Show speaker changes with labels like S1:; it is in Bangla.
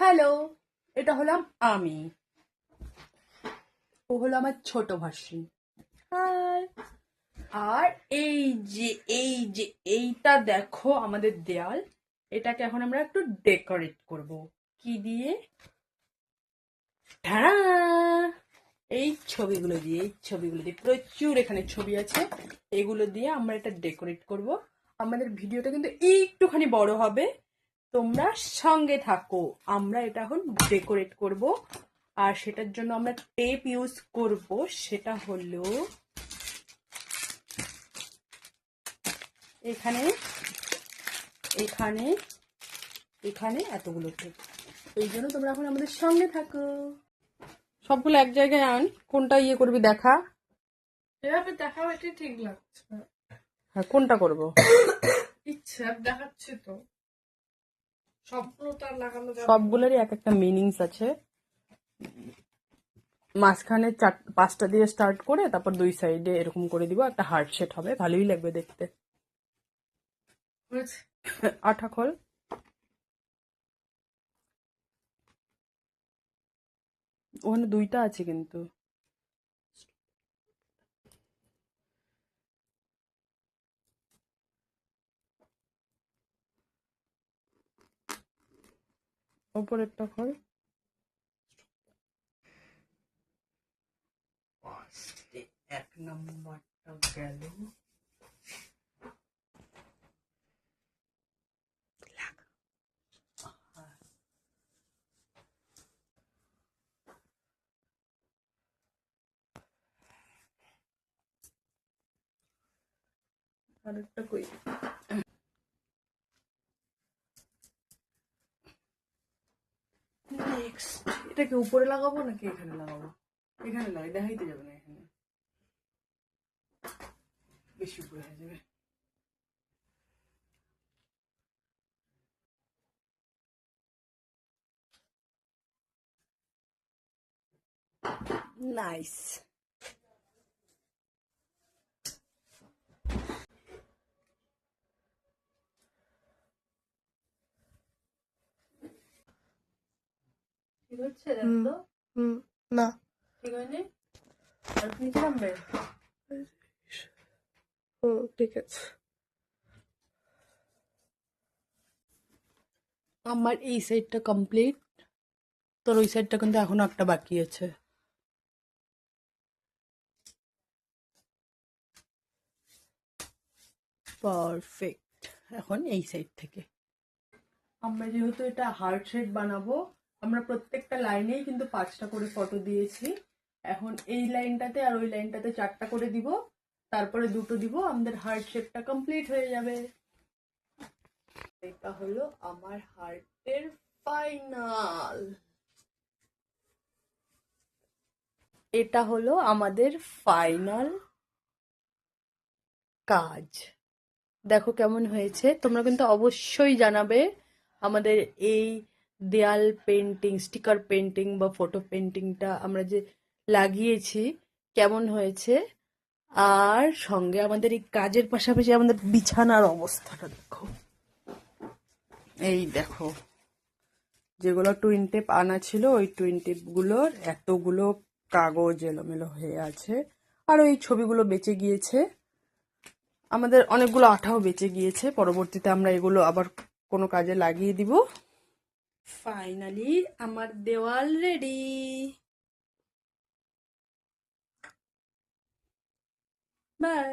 S1: হ্যালো এটা হলাম আমি। ও হলো আমার ছোট ভার্সন হাই। আর এই যে এই যে এইটা দেখো আমাদের দেয়াল এটাকে এখন আমরা একটু ডেকোরেট করব। কি দিয়ে? হ্যাঁ এই ছবিগুলো দিয়ে এই ছবিগুলো দিয়ে। প্রচুর এখানে ছবি আছে। এগুলো দিয়ে আমরা এটা ডেকোরেট করব। আমাদের ভিডিওটা কিন্তু একটুখানি বড় হবে। তোমরা সঙ্গে থাকো। আমরা এটা এখন ডেকোরেট করব। আর সেটার জন্য আমরা টেপ ইউজ করব। সেটা হলো এখানে এখানে এখানে এতগুলো টেপ এই জন্য তোমরা এখন আমাদের সঙ্গে থাকো। সবগুলো এক জায়গায় আন। কোনটা ইয়ে করবি দেখা।
S2: এভাবে দেখা হয়েছে ঠিক লাগছে
S1: হ্যাঁ কোনটা করব?
S2: ইচ্ছে দেখাচ্ছে তো সবগুলো তো আর লাগানো যাবে না।
S1: সবগুলোরই এক একটা মিনিংস আছে। মাঝখানে চার পাঁচটা দিয়ে স্টার্ট করে তারপর দুই সাইডে এরকম করে দিব একটা হার্ট শেট হবে। ভালোই লাগবে দেখতে। আঠা খোল। ওখানে দুইটা আছে কিন্তু। ওপরেরটা খোল। এক নম্বরটা গেল। আরেকটা কই? এটাকে উপরে লাগাবো নাকি এখানে লাগাবো? এখানে লাগাই, দেখাইতে যাবে না এখানে। বেশি উপরে হয়ে যাবে। নাইস ঠিক হচ্ছে দেখো
S2: হুম না।
S1: ঠিক হয়নি আর নিচে নামবে
S2: হুম ঠিক আছে।
S1: আমার এই সাইডটা কমপ্লিট তোর ওই সাইডটা কিন্তু এখনও একটা বাকি আছে। পারফেক্ট এখন এই সাইড থেকে। আমরা যেহেতু এটা হার্ট শেড বানাবো আমরা প্রত্যেকটা লাইনেই কিন্তু পাঁচটা করে ফটো দিয়েছি। এখন এই লাইনটাতে আর ওই লাইনটাতে চারটা করে দিব। তারপরে দুটো দিব। আমাদের হার্ট শেপটা কমপ্লিট হয়ে যাবে। এটা হলো আমার হার্টের ফাইনাল এটা হলো আমাদের ফাইনাল কাজ। দেখো কেমন হয়েছে। তোমরা কিন্তু অবশ্যই জানাবে আমাদের এই দেয়াল পেন্টিং স্টিকার পেন্টিং বা ফটো পেন্টিংটা আমরা যে লাগিয়েছি, কেমন হয়েছে? আর সঙ্গে আমাদের এই কাজের পাশাপাশি আমাদের বিছানার অবস্থাটা দেখো। এই দেখো, যেগুলো টুইন টেপ আনা ছিল, ওই টুইন টেপগুলোর এতগুলো কাগজ এলোমেলো হয়ে আছে। আর ওই ছবিগুলো বেঁচে গিয়েছে। আমাদের অনেকগুলো আঠাও বেঁচে গিয়েছে, পরবর্তীতে আমরা এগুলো আবার কোনো কাজে লাগিয়ে দিব। ফাইনালি আমার দেওয়াল রেডি বাই